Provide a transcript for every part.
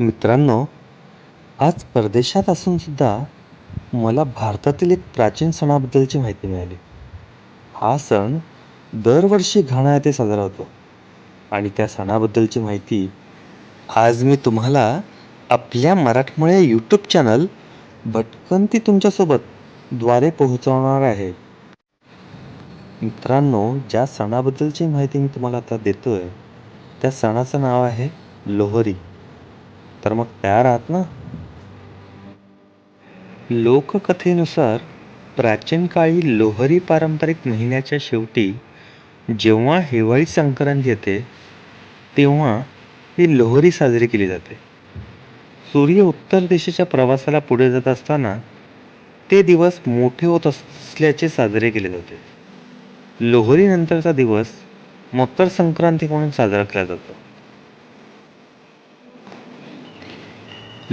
मित्रांनो आज परदेशात असून सुद्धा मला भारतातील एक प्राचीन सणाबद्दलची माहिती मिळाली. हा सण दरवर्षी घाणा येथे साजरा होतो. आणि त्या सणाबद्दलची माहिती आज मी तुम्हाला आपल्या मराठमोळ्या यूट्यूब चॅनल भटकंती तुमच्यासोबत द्वारे पोहोचवणार आहे. मित्रांनो ज्या सणाबद्दलची माहिती मी तुम्हाला आता देतोय त्या सणाचं नाव आहे लोहरी. तर मग तयार आहात ना? लोककथेनुसार प्राचीन काळी लोहरी पारंपरिक महिन्याच्या शेवटी जेव्हा हिवाळी संक्रांत येते तेव्हा ही लोहरी साजरी केली जाते. सूर्य उत्तर दिशेच्या प्रवासाला पुढे जात असताना ते दिवस मोठे होत असल्याचे साजरे केले जाते. लोहरी नंतरचा दिवस मकर संक्रांती म्हणून साजरा केला जातो.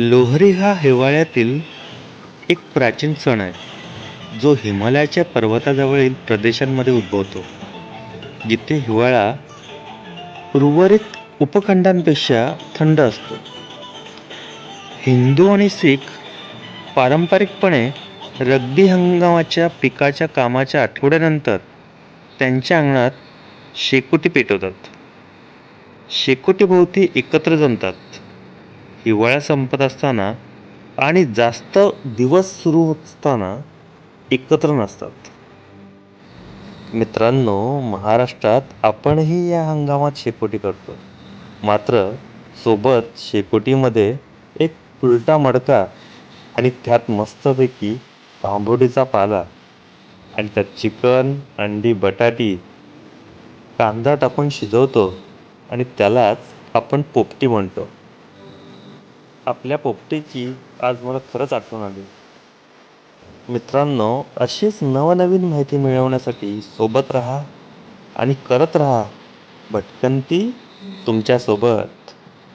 लोहरी हा हिवाळ्यातील एक प्राचीन सण आहे जो हिमालयाच्या पर्वताजवळील प्रदेशांमध्ये उद्भवतो जिथे हिवाळा उर्वरित उपखंडांपेक्षा थंड असतो. हिंदू आणि शीख पारंपरिकपणे रब्बी हंगामाच्या पिकाच्या कामाच्या आठवड्यानंतर त्यांच्या अंगणात शेकोटी पेटवतात. शेकोटीभोवती एकत्र जमतात. हिवाळा संपत असताना आणि जास्त दिवस सुरू होत असताना एकत्र नसतात. मित्रांनो महाराष्ट्रात आपणही या हंगामात शेकोटी करतो. मात्र सोबत शेकोटीमध्ये एक उलटा मडका आणि त्यात मस्तपैकी तांबोडीचा पाला आणि त्यात चिकन अंडी बटाटी कांदा टाकून शिजवतो आणि त्यालाच आपण पोपटी म्हणतो. आपल्या पोपटीची आज मला खरंच आठवण आली. मित्रांनो अशीच नवनवीन माहिती मिळवण्यासाठी सोबत राहा आणि करत राहा. भटकंती तुमच्यासोबत.